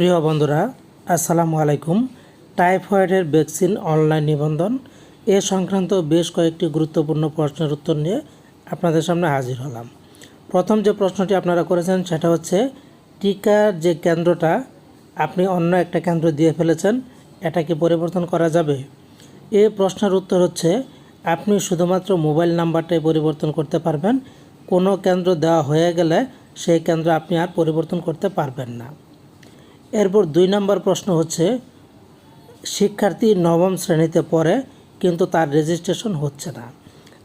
প্রিয় বন্ধুরা, আসসালামু আলাইকুম। টাইফয়েডের ভ্যাকসিন অনলাইন নিবন্ধন। এ সংক্রান্ত বেশ কয়েকটি গুরুত্বপূর্ণ প্রশ্নের উত্তর নিয়ে আপনাদের সামনে হাজির হলাম। প্রথম যে প্রশ্নটি আপনারা করেছেন, সেটা হচ্ছে, টিকার যে কেন্দ্রটা, আপনি অন্য একটা কেন্দ্র দিয়ে ফেলেছেন, এটা কি পরিবর্তন করা যাবে? এ প্রশ্নের উত্তর হচ্ছে, আপনি শুধুমাত্র মোবাইল নাম্বারটাই পরিবর্তন করতে পারবেন। কোনো কেন্দ্র দেওয়া হয়ে গেলে সেই কেন্দ্র আপনি আর পরিবর্তন করতে পারবেন না। এরপর দুই নম্বর প্রশ্ন হচ্ছে, শিক্ষার্থী নবম শ্রেণীতে পড়ে, কিন্তু তার রেজিস্ট্রেশন হচ্ছে না।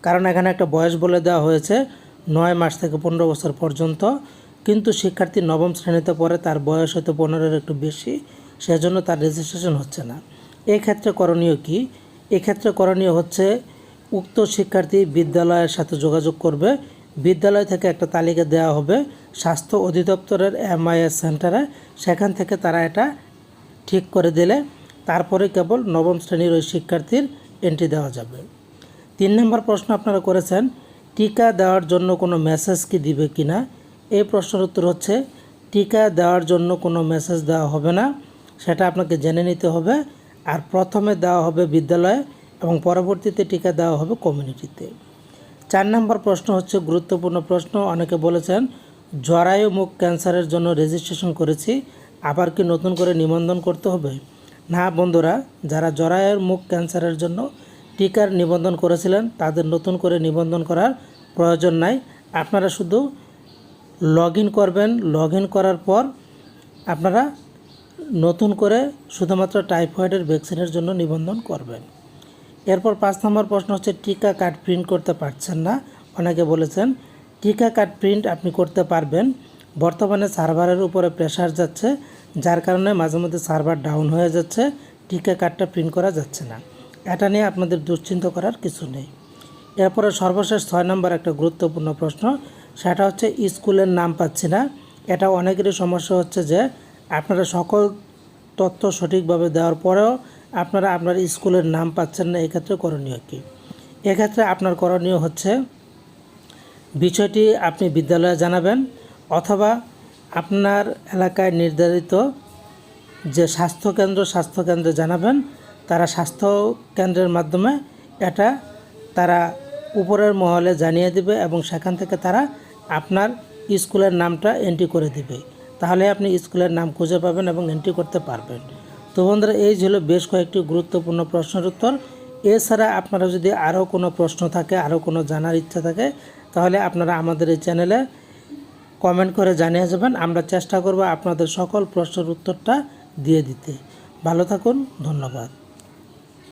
কারণ এখানে একটা বয়স বলে দেওয়া হয়েছে, নয় মাস থেকে পনেরো বছর পর্যন্ত। কিন্তু শিক্ষার্থী নবম শ্রেণীতে পড়ে, তার বয়স হয়তো পনেরোর একটু বেশি, সেজন্য তার রেজিস্ট্রেশন হচ্ছে না। এক্ষেত্রে করণীয় কি? এক্ষেত্রে করণীয় হচ্ছে, উক্ত শিক্ষার্থী বিদ্যালয়ের সাথে যোগাযোগ করবে, বিদ্যালয় থেকে একটা তালিকা দেওয়া হবে স্বাস্থ্য অধিদপ্তরের এমআইএস সেন্টারে, সেখান থেকে তারা এটা ঠিক করে দিলে তারপরে কেবল নবম শ্রেণির ওই শিক্ষার্থীর এন্ট্রি দেওয়া যাবে। তিন নম্বর প্রশ্ন আপনারা করেছেন, টিকা দেওয়ার জন্য কোনো মেসেজ কি দিবে কি না এই প্রশ্নের উত্তর হচ্ছে, টিকা দেওয়ার জন্য কোনো মেসেজ দেওয়া হবে না, সেটা আপনাকে জেনে নিতে হবে। আর প্রথমে দেওয়া হবে বিদ্যালয়ে এবং পরবর্তীতে টিকা দেওয়া হবে কমিউনিটিতে চার নম্বর প্রশ্ন হচ্ছে গুরুত্বপূর্ণ প্রশ্ন, অনেকে বলেছেন জরায়ু মুখ ক্যান্সারের জন্য রেজিস্ট্রেশন করেছি। আবার কি নতুন করে নিবন্ধন করতে হবে? না বন্ধুরা, যারা জরায়ুর মুখ ক্যান্সারের জন্য টিকার নিবন্ধন করেছিলেন, তাদের নতুন করে নিবন্ধন করার প্রয়োজন নাই। আপনারা শুধু লগ করবেন। লগ করার পর আপনারা নতুন করে শুধুমাত্র টাইফয়েডের ভ্যাকসিনের জন্য নিবন্ধন করবেন। এরপর পাঁচ নম্বর প্রশ্ন হচ্ছে, টিকা কার্ড প্রিন্ট করতে পারছেন না? অনেকে বলেছেন টিকা কার্ড প্রিন্ট আপনি করতে পারবেন। বর্তমানে সার্ভারের উপরে প্রেশার যাচ্ছে, যার কারণে মাঝে মধ্যে সার্ভার ডাউন হয়ে যাচ্ছে টিকা কার্ডটা প্রিন্ট করা যাচ্ছে না। এটা নিয়ে আপনাদের দুশ্চিন্তা করার কিছু নেই। এরপরে সর্বশেষ ছয় নম্বর একটা গুরুত্বপূর্ণ প্রশ্ন, সেটা হচ্ছে স্কুলের নাম পাচ্ছি না। এটা অনেকেরই সমস্যা হচ্ছে যে আপনারা সকল তথ্য সঠিকভাবে দেওয়ার পরেও আপনারা আপনার স্কুলের নাম পাচ্ছেন না, এক্ষেত্রে করণীয় কী? এক্ষেত্রে আপনার করণীয় হচ্ছে বিষয়টি আপনি বিদ্যালয়ে জানাবেন অথবা আপনার এলাকায় নির্ধারিত যে স্বাস্থ্যকেন্দ্র স্বাস্থ্যকেন্দ্রে জানাবেন, তারা স্বাস্থ্য কেন্দ্রের মাধ্যমে এটা তারা উপরের মহলে জানিয়ে দিবে এবং সেখান থেকে তারা আপনার স্কুলের নামটা এন্ট্রি করে দিবে। তাহলে আপনি স্কুলের নাম খুঁজে পাবেন এবং এন্ট্রি করতে পারবেন। তো বন্ধুরা, এই ছিল বেশ কয়েকটি গুরুত্বপূর্ণ প্রশ্নের উত্তর। এছাড়া আপনারা যদি আরও কোনো প্রশ্ন থাকে, আরও কোনো জানার ইচ্ছা থাকে, তাহলে আপনারা আমাদের এই চ্যানেলে কমেন্ট করে জানিয়ে যাবেন। আমরা চেষ্টা করব আপনাদের সকল প্রশ্নের উত্তরটা দিয়ে দিতে। ভালো থাকুন, ধন্যবাদ।